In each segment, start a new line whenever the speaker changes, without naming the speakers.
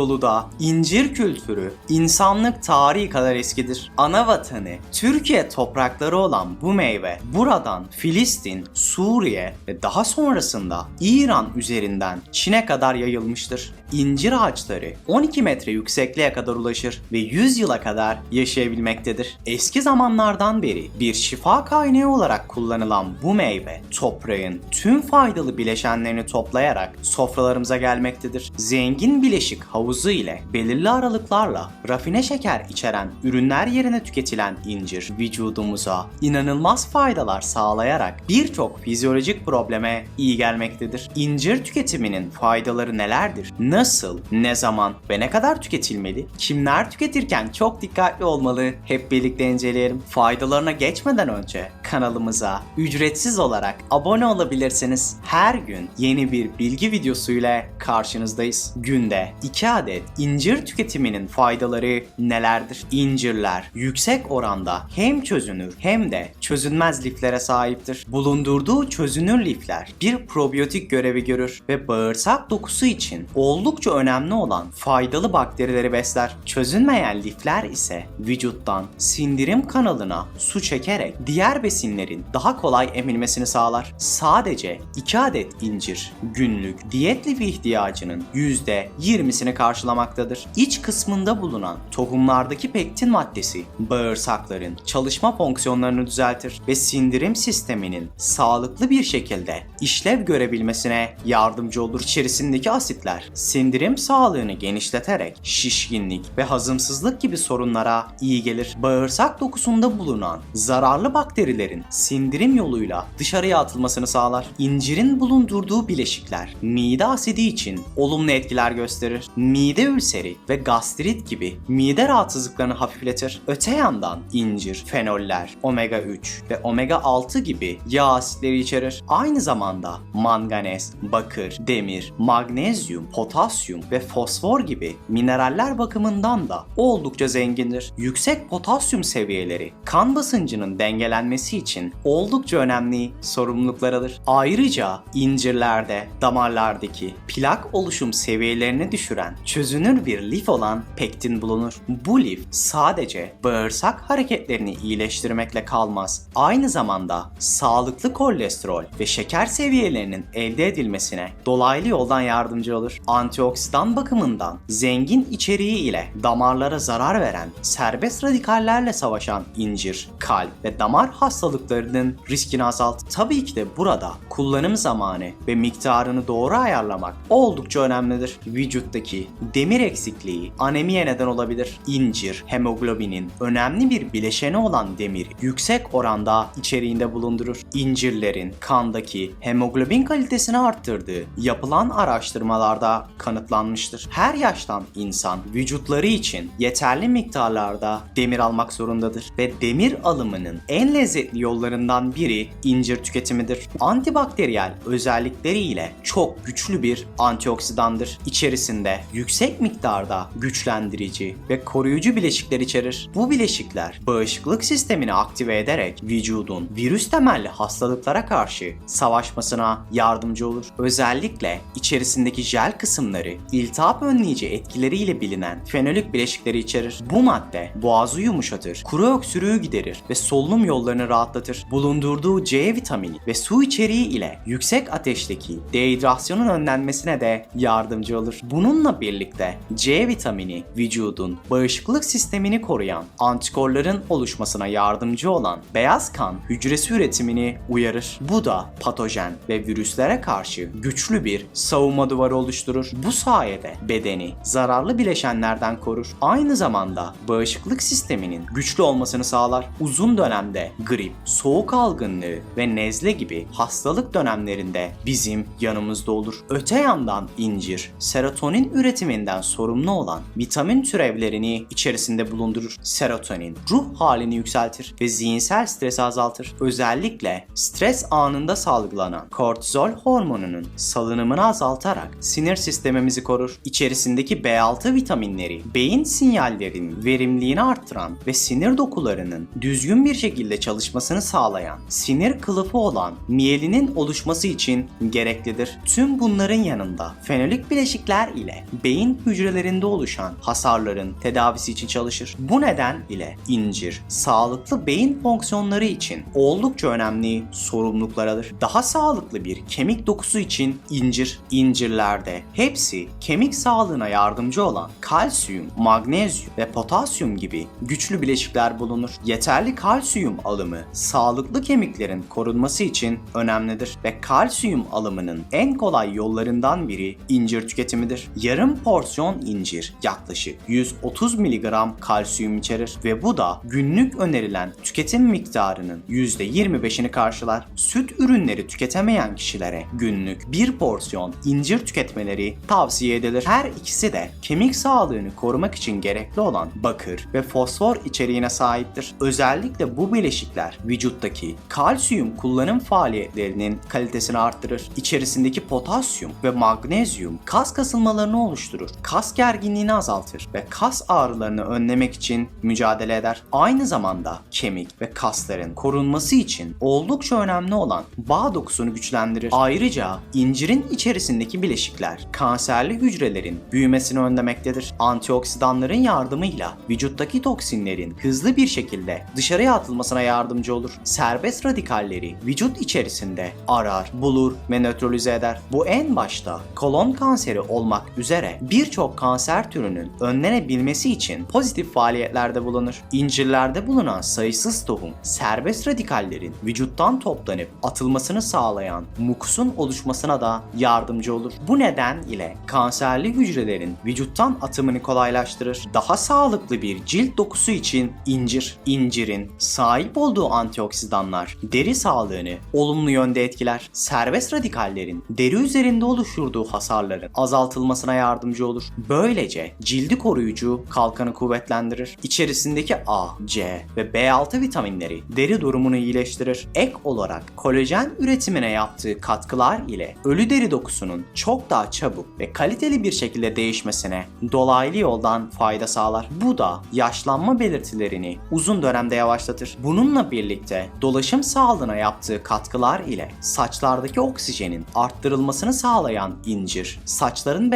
Anadolu'da incir kültürü insanlık tarihi kadar eskidir. Ana vatanı Türkiye toprakları olan bu meyve buradan Filistin, Suriye ve daha sonrasında İran üzerinden Çin'e kadar yayılmıştır. İncir ağaçları 12 metre yüksekliğe kadar ulaşır ve 100 yıla kadar yaşayabilmektedir. Eski zamanlardan beri bir şifa kaynağı olarak kullanılan bu meyve toprağın tüm faydalı bileşenlerini toplayarak sofralarımıza gelmektedir. Zengin bileşik havuzu ile belirli aralıklarla rafine şeker içeren ürünler yerine tüketilen incir vücudumuza inanılmaz faydalar sağlayarak birçok fizyolojik probleme iyi gelmektedir. İncir tüketiminin faydaları nelerdir? Nasıl, ne zaman ve ne kadar tüketilmeli? Kimler tüketirken çok dikkatli olmalı? Hep birlikte inceleyelim. Faydalarına geçmeden önce kanalımıza ücretsiz olarak abone olabilirsiniz. Her gün yeni bir bilgi videosuyla karşınızdayız. Günde 2 adet incir tüketiminin faydaları nelerdir? İncirler yüksek oranda hem çözünür hem de çözünmez liflere sahiptir. Bulundurduğu çözünür lifler bir probiyotik görevi görür ve bağırsak dokusu için oldukça önemli olan faydalı bakterileri besler. Çözünmeyen lifler ise vücuttan sindirim kanalına su çekerek diğer besinlerin daha kolay emilmesini sağlar. Sadece 2 adet incir günlük diyet lifi ihtiyacının %20'sini karşılamaktadır. İç kısmında bulunan tohumlardaki pektin maddesi bağırsakların çalışma fonksiyonlarını düzeltir ve sindirim sisteminin sağlıklı bir şekilde işlev görebilmesine yardımcı olur. İçerisindeki asitler sindirim sağlığını genişleterek şişkinlik ve hazımsızlık gibi sorunlara iyi gelir. Bağırsak dokusunda bulunan zararlı bakterilerin sindirim yoluyla dışarıya atılmasını sağlar. İncirin bulundurduğu bileşikler mide asidi için olumlu etkiler gösterir. Mide ülseri ve gastrit gibi mide rahatsızlıklarını hafifletir. Öte yandan incir, fenoller, omega 3 ve omega 6 gibi yağ asitleri içerir. Aynı zamanda manganez, bakır, demir, magnezyum, potasyum ve fosfor gibi mineraller bakımından da oldukça zengindir. Yüksek potasyum seviyeleri kan basıncının dengelenmesi için oldukça önemli sorumluluklar alır. Ayrıca incirlerde damarlardaki plak oluşum seviyelerini düşüren çözünür bir lif olan pektin bulunur. Bu lif sadece bağırsak hareketlerini iyileştirmekle kalmaz. Aynı zamanda sağlıklı kolesterol ve şeker seviyelerinin elde edilmesine dolaylı yoldan yardımcı olur. Antioksidan bakımından zengin içeriği ile damarlara zarar veren serbest radikallerle savaşan incir, kalp ve damar hastalıklarının riskini azalt. Tabii ki de burada kullanım zamanı ve miktarını doğru ayarlamak oldukça önemlidir. Vücuttaki demir eksikliği anemiye neden olabilir. İncir, hemoglobinin önemli bir bileşeni olan demiri yüksek oranda içeriğinde bulundurur. İncirlerin kandaki hemoglobin kalitesini arttırdığı yapılan araştırmalarda kanıtlanmıştır. Her yaştan insan vücutları için yeterli miktarlarda demir almak zorundadır ve demir alımının en lezzetli yollarından biri incir tüketimidir. Antibakteriyel özellikleriyle çok güçlü bir antioksidandır. İçerisinde yüksek miktarda güçlendirici ve koruyucu bileşikler içerir. Bu bileşikler bağışıklık sistemini aktive ederek vücudun virüs temelli hastalıklara karşı savaşmasına yardımcı olur. Özellikle içerisindeki jel kısımları iltihap önleyici etkileriyle bilinen fenolik bileşikleri içerir. Bu madde boğazı yumuşatır, kuru öksürüğü giderir ve solunum yollarını rahatlatır. Bulundurduğu C vitamini ve su içeriği ile yüksek ateşteki dehidrasyonun önlenmesine de yardımcı olur. Bununla birlikte C vitamini vücudun bağışıklık sistemini koruyan antikorların oluşmasına yardımcı olan beyaz kan hücresi üretimini uyarır. Bu da patojen ve virüslere karşı güçlü bir savunma duvarı oluşturur. Bu sayede bedeni zararlı bileşenlerden korur. Aynı zamanda bağışıklık sisteminin güçlü olmasını sağlar. Uzun dönemde grip, soğuk algınlığı ve nezle gibi hastalık dönemlerinde bizim yanımızda olur. Öte yandan incir, serotonin üretiminden sorumlu olan vitamin türevlerini içerisinde bulundurur. Serotonin ruh halini yükseltir ve zihinsel stresi azaltır. Özellikle stres anında salgılanan kortizol hormonunun salınımını azaltarak sinir sistemimizi korur. İçerisindeki B6 vitaminleri beyin sinyallerinin verimliliğini arttıran ve sinir dokularının düzgün bir şekilde çalışmasını sağlayan sinir kılıfı olan miyelinin oluşması için gereklidir. Tüm bunların yanında fenolik bileşikler ile beyin hücrelerinde oluşan hasarların tedavisi için çalışır. Bu neden ile incir sağlıklı beyin fonksiyonları için oldukça önemli sorumluluklar alır. Daha sağlıklı bir kemik dokusu için incir, incirlerde hepsi kemik sağlığına yardımcı olan kalsiyum, magnezyum ve potasyum gibi güçlü bileşikler bulunur. Yeterli kalsiyum alımı sağlıklı kemiklerin korunması için önemlidir ve kalsiyum alımının en kolay yollarından biri incir tüketimidir. Yarım porsiyon incir yaklaşık 130 mg kalsiyum içerir ve bu da günlük önerilen tüketim miktarının %25'ini karşılar. Süt ürünleri tüketemeyen kişilere günlük bir porsiyon incir tüketmeleri tavsiye edilir. Her ikisi de kemik sağlığını korumak için gerekli olan bakır ve fosfor içeriğine sahiptir. Özellikle bu bileşikler vücuttaki kalsiyum kullanım faaliyetlerinin kalitesini arttırır. İçerisindeki potasyum ve magnezyum kas kasılmalarını oluşturur. Kas gerginliğini azaltır ve kas ağrılarını önlemek için mücadele eder. Aynı zamanda kemik ve kasların korunması için oldukça önemli olan bağ dokusunu güçlendirir. Ayrıca incirin içerisindeki bileşikler kanserli hücrelerin büyümesini önlemektedir. Antioksidanların yardımıyla vücuttaki toksinlerin hızlı bir şekilde dışarıya atılmasına yardımcı olur. Serbest radikalleri vücut içerisinde arar, bulur ve nötralize eder. Bu en başta kolon kanseri olmak üzere birçok kanser türünün önlenebilmesi için pozitif faaliyetlerde bulunur. İncirlerde bulunan sayısız tohum serbest radikallerin vücuttan toplanıp atılmasını sağlayan mukusun oluşmasına da yardımcı olur. Bu neden ile kanserli hücrelerin vücuttan atımını kolaylaştırır. Daha sağlıklı bir cilt dokusu için incir, incirin sahip olduğu antioksidanlar deri sağlığını olumlu yönde etkiler. Serbest radikallerin deri üzerinde oluşturduğu hasarların azaltılmasına yardımcı olur. Böylece cildi koruyucu kalkanı kuvvetlendirir. İçerisindeki A, C ve B6 vitaminleri deri durumunu iyileştirir. Ek olarak kolajen üretimine yaptığı katkılar ile ölü deri dokusunun çok daha çabuk ve kaliteli bir şekilde değişmesine dolaylı yoldan fayda sağlar. Bu da yaşlanma belirtilerini uzun dönemde yavaşlatır. Bununla birlikte dolaşım sağlığına yaptığı katkılar ile saçlardaki oksijenin arttırılmasını sağlayan incir, saçların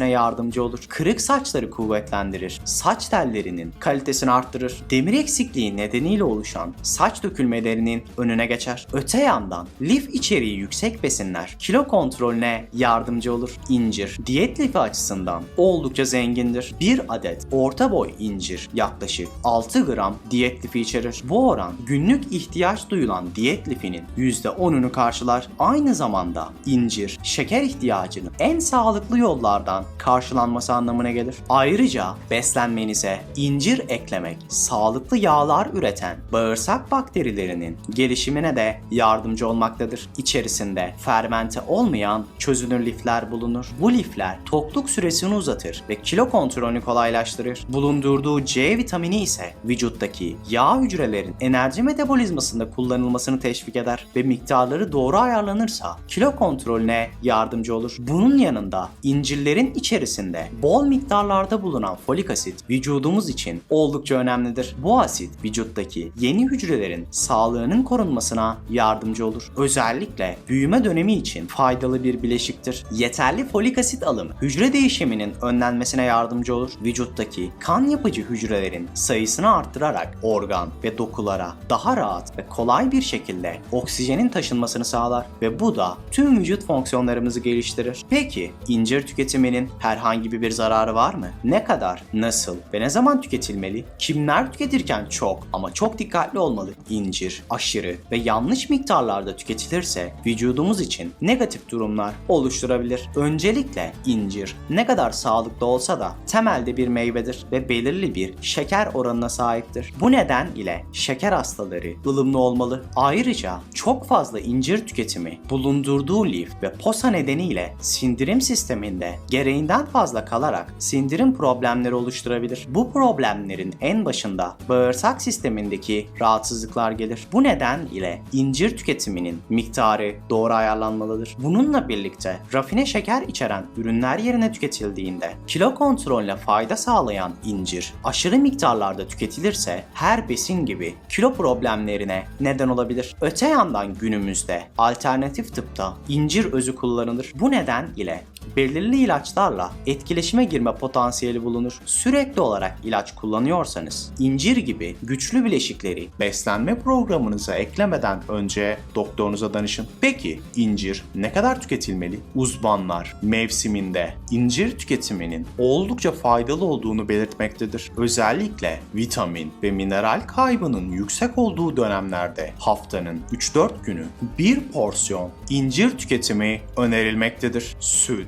beslenmesine yardımcı olur. Kırık saçları kuvvetlendirir. Saç tellerinin kalitesini arttırır. Demir eksikliği nedeniyle oluşan saç dökülmelerinin önüne geçer. Öte yandan lif içeriği yüksek besinler kilo kontrolüne yardımcı olur. İncir diyet lifi açısından oldukça zengindir. Bir adet orta boy incir yaklaşık 6 gram diyet lifi içerir. Bu oran günlük ihtiyaç duyulan diyet lifinin %10'unu karşılar. Aynı zamanda incir şeker ihtiyacını en sağlıklı yollardan karşılanması anlamına gelir. Ayrıca beslenmenize incir eklemek sağlıklı yağlar üreten bağırsak bakterilerinin gelişimine de yardımcı olmaktadır. İçerisinde fermente olmayan çözünür lifler bulunur. Bu lifler tokluk süresini uzatır ve kilo kontrolünü kolaylaştırır. Bulundurduğu C vitamini ise vücuttaki yağ hücrelerin enerji metabolizmasında kullanılmasını teşvik eder ve miktarları doğru ayarlanırsa kilo kontrolüne yardımcı olur. Bunun yanında incirlerin içerisinde bol miktarlarda bulunan folik asit vücudumuz için oldukça önemlidir. Bu asit vücuttaki yeni hücrelerin sağlığının korunmasına yardımcı olur. Özellikle büyüme dönemi için faydalı bir bileşiktir. Yeterli folik asit alımı hücre değişiminin önlenmesine yardımcı olur. Vücuttaki kan yapıcı hücrelerin sayısını arttırarak organ ve dokulara daha rahat ve kolay bir şekilde oksijenin taşınmasını sağlar ve bu da tüm vücut fonksiyonlarımızı geliştirir. Peki incir tüketiminin herhangi bir zararı var mı? Ne kadar, nasıl ve ne zaman tüketilmeli? Kimler tüketirken çok ama çok dikkatli olmalı? İncir aşırı ve yanlış miktarlarda tüketilirse vücudumuz için negatif durumlar oluşturabilir. Öncelikle incir ne kadar sağlıklı olsa da temelde bir meyvedir ve belirli bir şeker oranına sahiptir. Bu neden ile şeker hastaları ılımlı olmalı. Ayrıca çok fazla incir tüketimi bulundurduğu lif ve posa nedeniyle sindirim sisteminde gereğinden fazla kalarak sindirim problemleri oluşturabilir. Bu problemlerin en başında bağırsak sistemindeki rahatsızlıklar gelir. Bu neden ile incir tüketiminin miktarı doğru ayarlanmalıdır. Bununla birlikte rafine şeker içeren ürünler yerine tüketildiğinde kilo kontrolüne fayda sağlayan incir aşırı miktarlarda tüketilirse her besin gibi kilo problemlerine neden olabilir. Öte yandan günümüzde alternatif tıpta incir özü kullanılır. Bu neden ile belirli ilaçlarla etkileşime girme potansiyeli bulunur. Sürekli olarak ilaç kullanıyorsanız incir gibi güçlü bileşikleri beslenme programınıza eklemeden önce doktorunuza danışın. Peki incir ne kadar tüketilmeli? Uzmanlar mevsiminde incir tüketiminin oldukça faydalı olduğunu belirtmektedir. Özellikle vitamin ve mineral kaybının yüksek olduğu dönemlerde haftanın 3-4 günü bir porsiyon incir tüketimi önerilmektedir.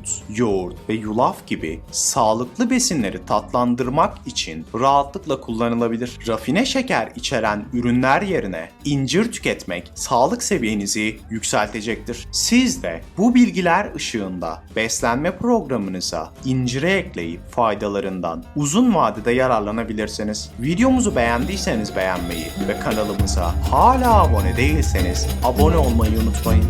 Süt, yoğurt ve yulaf gibi sağlıklı besinleri tatlandırmak için rahatlıkla kullanılabilir. Rafine şeker içeren ürünler yerine incir tüketmek sağlık seviyenizi yükseltecektir. Siz de bu bilgiler ışığında beslenme programınıza incire ekleyip faydalarından uzun vadede yararlanabilirsiniz. Videomuzu beğendiyseniz beğenmeyi ve kanalımıza hala abone değilseniz abone olmayı unutmayın.